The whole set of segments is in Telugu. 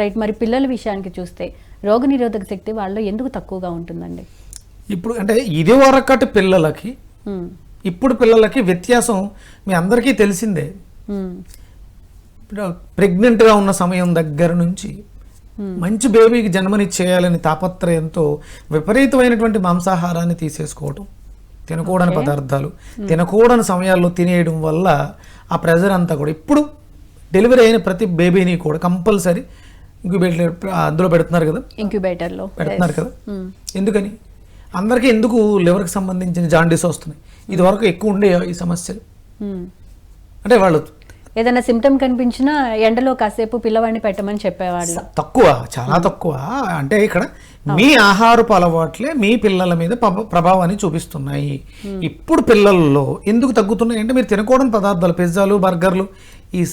రైట్ మరి పిల్లల విషయానికి చూస్తే రోగనిరోధక శక్తి వాళ్ళలో ఎందుకు తక్కువగా ఉంటుందండి? ఇప్పుడు అంటే ఇది వరకటి పిల్లలకి ఇప్పుడు పిల్లలకి వ్యత్యాసం మీ అందరికీ తెలిసిందే. ప్రెగ్నెంట్గా ఉన్న సమయం దగ్గర నుంచి మంచి బేబీకి జన్మనిచ్చేయాలని తాపత్రయంతో విపరీతమైనటువంటి మాంసాహారాన్ని తీసేసుకోవడం తినకూడని పదార్థాలు తినకూడని సమయాల్లో తినేయడం వల్ల ఆ ప్రెజర్ అంతా కూడా ఇప్పుడు డెలివరీ అయిన ప్రతి బేబీని కూడా కంపల్సరీ ఇంక్యుబేటర్ అందులో పెడుతున్నారు కదా? ఇంక్యుబేటర్లో. పెడుతున్నారు కదా? ఉమ్, ఎందుకని? అందరికీ ఎందుకు లివర్కి సంబంధించిన జాండీస్ వస్తున్నాయి? ఇది వరకు ఎక్కువ ఉండే ఈ సమస్యలు. ఉమ్. అంటే వాళ్ళు ఏదైనా సిమ్టమ్ కనిపించినా ఎండలో కాసేపు పిల్లవాడిని పెట్టమని చెప్పేవాళ్ళు. తక్కువ చాలా తక్కువ. అంటే ఇక్కడ మీ ఆహారపు అలవాట్లే మీ పిల్లల మీద ప్రభ- ప్రభావాన్ని చూపిస్తున్నాయి. ఇప్పుడు పిల్లల్లో ఎందుకు తగ్గుతున్నాయి? అంటే మీరు తినకూడని పదార్థాలు పిజ్జాలు బర్గర్లు ఈ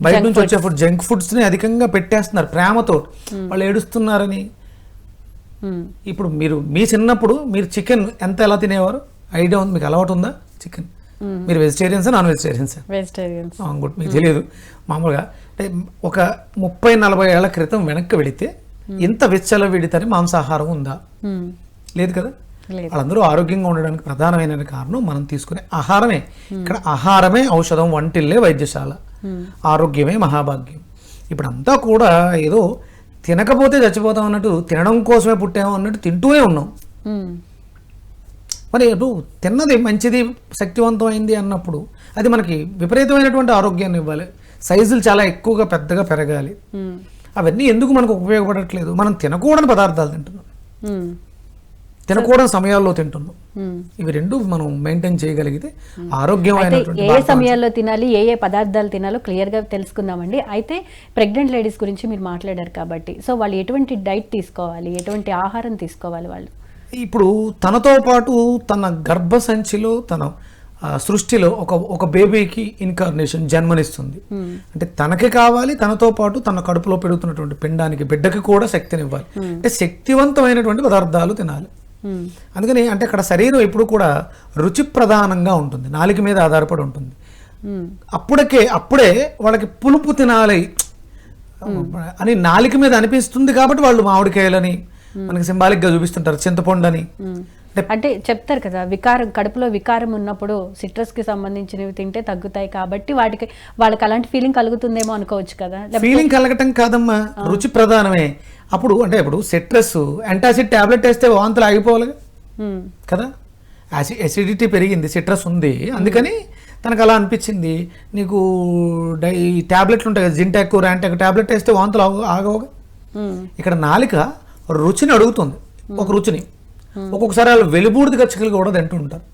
బయట నుంచి వచ్చే ఫుడ్ జంక్ ఫుడ్స్ని అధికంగా పెట్టేస్తున్నారు ప్రేమతో. వాళ్ళు ఏడుస్తున్నారని. ఉమ్, ఇప్పుడు మీరు మీ చిన్నప్పుడు మీరు చికెన్ ఎంత ఎలా తినేవారు? ఐడియా ఉంది మీకు అలవాటు ఉందా? చికెన్. మీరు వెజిటేరియన్సా నాన్ వెజిటేరియన్సా వెజిటేరియన్స్ గుడ్. మీకు తెలియదు మామూలుగా అంటే ఒక ముప్పై నలభై ఏళ్ళ క్రితం వెనక్కి వెళితే ఇంత విచ్చలవిడితని మాంసాహారం ఉందా? లేదు కదా. వాళ్ళందరూ ఆరోగ్యంగా ఉండడానికి ప్రధానమైన కారణం మనం తీసుకునే ఆహారమే. ఇక్కడ ఆహారమే ఔషధం వంటిల్లే వైద్యశాల. ఆరోగ్యమే మహాభాగ్యం. ఇప్పుడు అంతా కూడా ఏదో తినకపోతే చచ్చిపోతాం అన్నట్టు తినడం కోసమే పుట్టాము అన్నట్టు తింటూనే ఉన్నాం. మరి ఇప్పుడు తిన్నది మంచిది శక్తివంతమైంది అన్నప్పుడు అది మనకి విపరీతమైనటువంటి ఆరోగ్యాన్ని ఇవ్వాలి. సైజులు చాలా ఎక్కువగా పెద్దగా పెరగాలి. అవన్నీ ఎందుకు మనకు ఉపయోగపడట్లేదు? మనం తినకూడని పదార్థాలు తింటున్నాం. తినకూడని సమయాల్లో తింటున్నాం. ఇవి రెండు మనం మెయింటైన్ చేయగలిగితే ఆరోగ్యమైనటువంటి ఏ సమయాల్లో తినాలి ఏ ఏ పదార్థాలు తినాలో క్లియర్గా తెలుసుకుందామండి. అయితే ప్రెగ్నెంట్ లేడీస్ గురించి మీరు మాట్లాడారు కాబట్టి. సో వాళ్ళు ఎటువంటి డైట్ తీసుకోవాలి ఎటువంటి ఆహారం తీసుకోవాలి వాళ్ళు? ఇప్పుడు తనతో పాటు తన గర్భసంచిలో తన ఆ, సృష్టిలో ఒక ఒక బేబీకి ఇన్కార్నేషన్ జన్మనిస్తుంది. అంటే తనకి కావాలి తనతో పాటు తన కడుపులో పెరుగుతున్నటువంటి పిండానికి బిడ్డకి కూడా శక్తిని ఇవ్వాలి అంటే శక్తివంతమైనటువంటి పదార్థాలు తినాలి. అందుకని అంటే అక్కడ శరీరం ఎప్పుడు కూడా రుచి ప్రధానంగా ఉంటుంది. నాలుక మీద ఆధారపడి ఉంటుంది. అప్పటికే అప్పుడకే అప్పుడే వాళ్ళకి పులుపు తినాలి. అని నాలిక మీద అనిపిస్తుంది కాబట్టి వాళ్ళు మామిడికాయలని మనకి సింబాలిక్గా చూపిస్తుంటారు. చింతపండు అని అంటే చెప్తారు కదా వికారం కడుపులో వికారం ఉన్నప్పుడు సిట్రస్కి సంబంధించినవి తింటే తగ్గుతాయి కాబట్టి వాటికి వాళ్ళకి అలాంటి ఫీలింగ్ కలుగుతుందేమో అనుకోవచ్చు కదా. ఫీలింగ్ కలగటం కాదమ్మా రుచి ప్రధానమే. అప్పుడు అంటే ఇప్పుడు సిట్రస్ యాంటాసిడ్ టాబ్లెట్ వేస్తే వాంతులు ఆగిపోవాలి కదా. యాసి ఎసిడిటీ పెరిగింది సిట్రస్ ఉంది. అందుకని తనకు అలా అనిపించింది. నీకు డై టాబ్లెట్లు ఉంటాయి కదా జింటాక్ ర్యాంటాక్ టాబ్లెట్ వేస్తే వాంతులు ఆగ- ఆగవుగా ఉమ్, ఇక్కడ నాలిక రుచిని అడుగుతుంది ఒక రుచిని. ఒక్కొక్కసారి వాళ్ళు వెలుబూడిది గచ్చకలు కూడా తింటుంటారు.